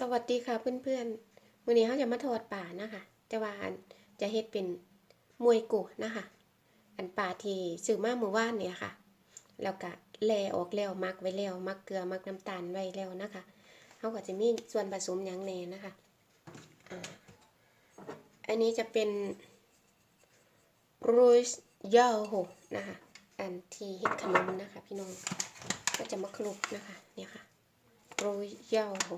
สวัสดีค่ะเพื่อนๆมื้อนี้เขาจะมาทอดป่านะคะ แต่ว่าจะเฮ็ดเป็นมวยกุนะคะ อันป่าที่ซื้อมาเมื่อวานเนี่ยค่ะ แล้วก็แล่ออกแล้วมักไว้แล้วมักเกลือมักน้ำตาลไว้แล้วนะคะเขาก็จะมีส่วนผสมอย่างแน่นะคะ อันนี้จะเป็นรูชย่าโหนะคะ อันที่เฮ็ดขนมนะคะ พี่น้อง ก็จะมาคลุกนะคะ เนี่ยค่ะโรยย่าโห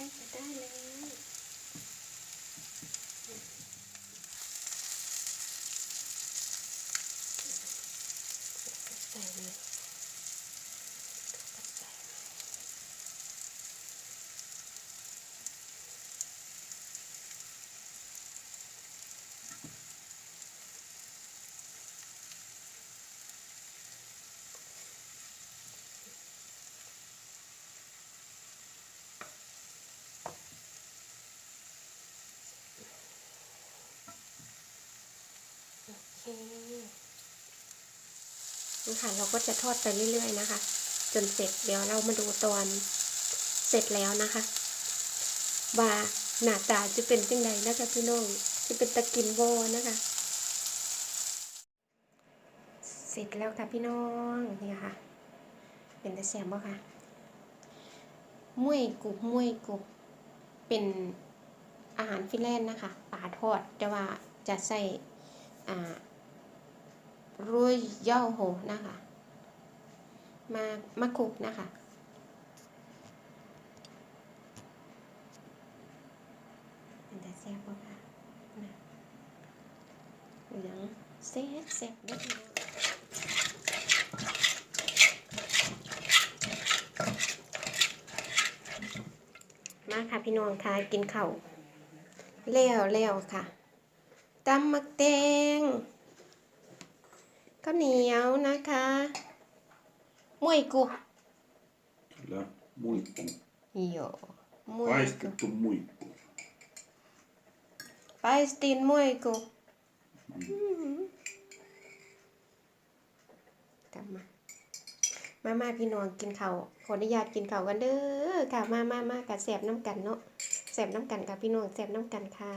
ล้จะได้แล้วใส่เลยใส่โอ เคนี่ค่ะเราก็จะทอดไปเรื่อยๆนะคะ จนเสร็จเดี๋ยวเรามาดูตอนเสร็จแล้วนะคะว่าหน้าตาจะเป็นจังไดนะคะพี่น้องจะเป็นตะกินโบนะคะ เสร็จแล้วค่ะพี่น้องนี่ค่ะ เป็นตะแซมบ่ค่ะมุ้ยกุบมุ้ยกุบเป็นอาหารฟินแลนด์นะคะปลาทอดแต่ว่าจะใส่อ่า รุยย่าโหนะคะมามาคุกนะคะเป็นตะแซมบ่ค่ะนะเหลืองเซ็ตเซ็ตได้ทีเดียมาค่ะพี่น้องค่ะกินข้าวแล้วแล้วค่ะตำมักแตง ข้าวเหนียวนะคะมวยกุ Kyllä, muikku. โยมวยกุ Paistettu muikku. ไปสตินมวยกุกลับมา มามาพี่น้องกินข้าวขออนุญาตกินข้าวกันเด้อค่ะ มามามากับแสบน้ำกันเนาะแสบน้ำกันค่ะพี่น้องแสบน้ำกันค่ะ